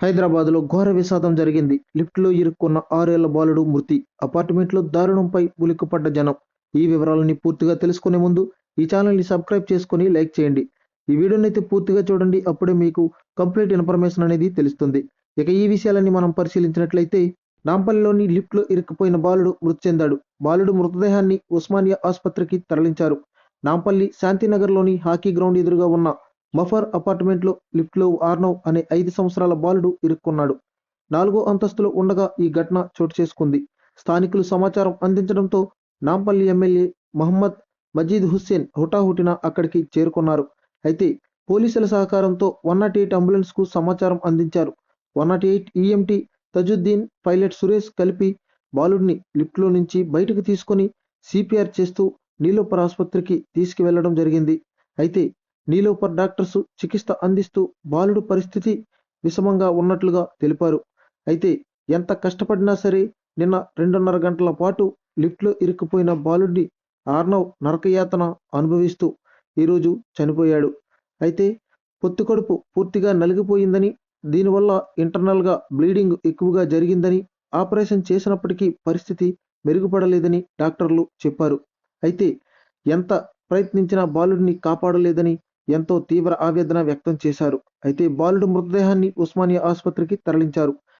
హైదరాబాద్లో ఘోర విషాదం జరిగింది. లిఫ్ట్లో ఇరుక్కున్న ఆరేళ్ళ బాలుడు మృతి. అపార్ట్మెంట్లో దారుణంపై ఉలిక్కుపడ్డ జనం. ఈ వివరాలని పూర్తిగా తెలుసుకునే ముందు ఈ ఛానల్ని సబ్స్క్రైబ్ చేసుకొని లైక్ చేయండి. ఈ వీడియోని అయితే పూర్తిగా చూడండి. అప్పుడే మీకు కంప్లీట్ ఇన్ఫర్మేషన్ అనేది తెలుస్తుంది. ఇక ఈ విషయాలన్నీ మనం పరిశీలించినట్లయితే నాంపల్లిలోని లిఫ్ట్లో ఇరుక్కుపోయిన బాలుడు మృతి చెందాడు. బాలుడు మృతదేహాన్ని ఉస్మానియా ఆసుపత్రికి తరలించారు. నాంపల్లి శాంతినగర్లోని హాకీ గ్రౌండ్ ఎదురుగా ఉన్న మఫర్ అపార్ట్మెంట్లో లిఫ్ట్లో ఆర్నవ్ అనే ఐదు సంవత్సరాల బాలుడు ఇరుక్కున్నాడు. నాలుగో అంతస్తులో ఉండగా ఈ ఘటన చోటు చేసుకుంది. స్థానికులు సమాచారం అందించడంతో నాంపల్లి ఎమ్మెల్యే మహమ్మద్ మజీద్ హుస్సేన్ హుటాహుటిన అక్కడికి చేరుకున్నారు. అయితే పోలీసుల సహకారంతో వన్ నాట్ ఎయిట్ అంబులెన్స్కు సమాచారం అందించారు. One nought eight EMT Tajuddin pilot Suresh కలిపి బాలుడిని లిఫ్ట్లో నుంచి బయటకు తీసుకొని సిపిఆర్ చేస్తూ నీలోపర్ ఆసుపత్రికి తీసుకువెళ్ళడం జరిగింది. అయితే నీలోపర్ డాక్టర్స్ చికిత్స అందిస్తూ బాలుడు పరిస్థితి విషమంగా ఉన్నట్లుగా తెలిపారు. అయితే ఎంత కష్టపడినా సరే నిన్న రెండున్నర గంటల పాటు లిఫ్ట్లో ఇరుక్కుపోయిన బాలుడిని ఆర్నవ్ నరకయాతన అనుభవిస్తూ ఈరోజు చనిపోయాడు. అయితే పొత్తికడుపు పూర్తిగా నలిగిపోయిందని దీనివల్ల ఇంటర్నల్గా బ్లీడింగ్ ఎక్కువగా జరిగిందని ఆపరేషన్ చేసినప్పటికీ పరిస్థితి మెరుగుపడలేదని డాక్టర్లు చెప్పారు. అయితే ఎంత ప్రయత్నించినా బాలుడిని కాపాడలేదని ఎంతో తీవ్ర ఆవేదన వ్యక్తం చేశారు. అయితే బాలుడు మృతదేహాన్ని ఉస్మానియా ఆసుపత్రికి తరలించారు.